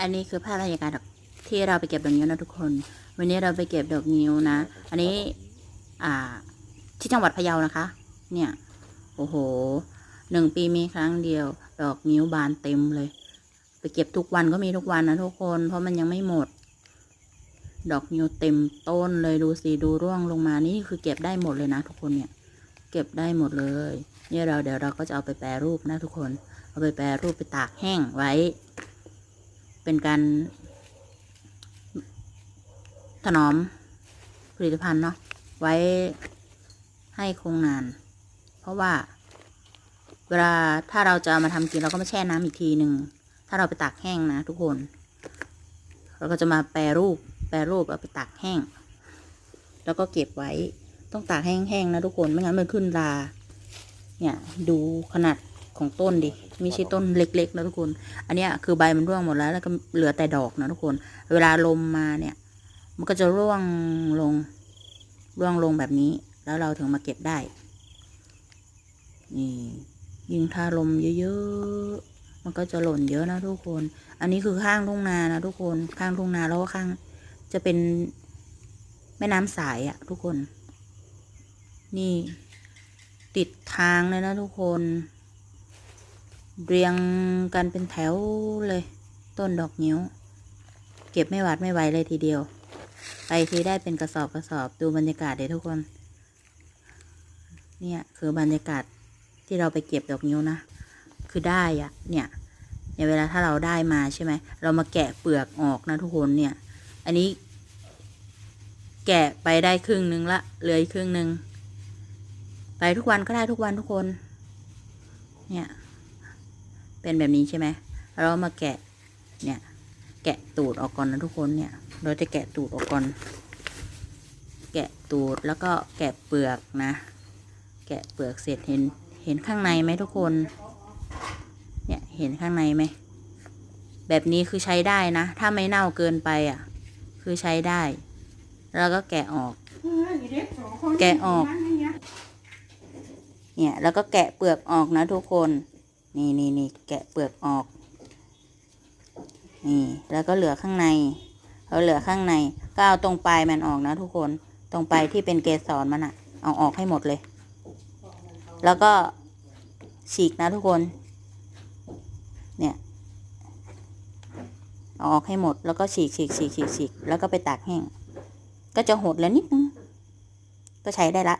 อันนี้คือภาพบรรยากาศที่เราไปเก็บดอกนิ้วนะทุกคน วันนี้เราไปเก็บดอกนิ้วนะ อันนี้ อ่า ที่จังหวัดพะเยานะคะ เนี่ย โอ้โห หนึ่งปีมีครั้งเดียว ดอกนิ้วบานเต็มเลย ไปเก็บทุกวันก็มีทุกวันนะทุกคน เพราะมันยังไม่หมด ดอกนิ้วเต็มต้นเลยดูสิดูร่วงลงมา นี่คือเก็บได้หมดเลยนะทุกคนเนี่ย เก็บได้หมดเลย เนี่ยเราเดี๋ยวเราก็จะเอาไปแปรรูปนะทุกคน เอาไปแปรรูปไปตากแห้งไว้ เป็นการ ถนอมผลิตภัณฑ์เนาะไว้ให้คงนาน เพราะว่า เวลาถ้าเราจะมาทำกินเราก็มาแช่น้ำอีกทีหนึ่งถ้าเราไปตากแห้งนะทุกคน เราก็จะมาแปรรูป แปรรูปเอาไปตากแห้ง แล้วก็เก็บไว้ต้องตากแห้งๆนะทุกคนไม่งั้นมันขึ้นรา เนี่ยดูขนาด ของต้นดิไม่ใช่ต้นเล็กๆนะทุกคน อันนี้คือใบมันร่วงหมดแล้ว แล้วก็เหลือแต่ดอกนะทุกคน เวลาลมมาเนี่ย มันก็จะร่วงลง ร่วงลงแบบนี้ แล้วเราถึงมาเก็บได้ นี่ ยิ่งถ้าลมเยอะๆ มันก็จะหล่นเยอะนะทุกคน อันนี้คือข้างทุ่งนานะทุกคน ข้างทุ่งนาแล้วก็ข้าง จะเป็นแม่น้ำสายอะทุกคน นี่ติดทางเลยนะทุกคน เรียงกันเป็นแถวเลย ต้นดอกนิ้ว เก็บไม่หวาดไม่ไหวเลยทีเดียว ไปทีได้เป็นกระสอบกระสอบดูบรรยากาศเดี๋ยวทุกคน เนี่ยคือบรรยากาศที่เราไปเก็บดอกนิ้วนะ คือได้อะเนี่ยเนี่ยเวลาถ้าเราได้มาใช่ไหม เรามาแกะเปลือกออกนะทุกคนเนี่ย อันนี้ แกะไปได้ครึ่งหนึ่งละเหลืออีกครึ่งหนึ่งไปทุกวันก็ได้ทุกวันทุกคน เนี่ย เป็นแบบนี้ใช่ไหมเรามาแกะเนี่ยแกะตูดออกก่อนนะทุกคนเนี่ย เราจะแกะตูดออกก่อน แกะตูดแล้วก็แกะเปลือกนะ แกะเปลือกเสร็จเห็นเห็นข้างในไหมทุกคน เนี่ยเห็นข้างในไหมแบบนี้คือใช้ได้นะ ถ้าไม่เน่าเกินไปอะ คือใช้ได้ แล้วก็แกะออก แกะออก เนี่ย แล้วก็แกะเปลือกออกนะทุกคน นี่นี่นี่แกะเปลือกออก นี่ แล้วก็เหลือข้างในเราเหลือข้างในก็เอาตรงปลายมันออกนะทุกคน ตรงปลายที่เป็นเกสรมันอะเอาออกให้หมดเลย แล้วก็ฉีกนะทุกคน เนี่ยเอาออกให้หมด แล้วก็ฉีกฉีกฉีกฉีกฉีกแล้วก็ไปตากแห้ง ก็จะหดแล้วนิดนึง ก็ใช้ได้ละ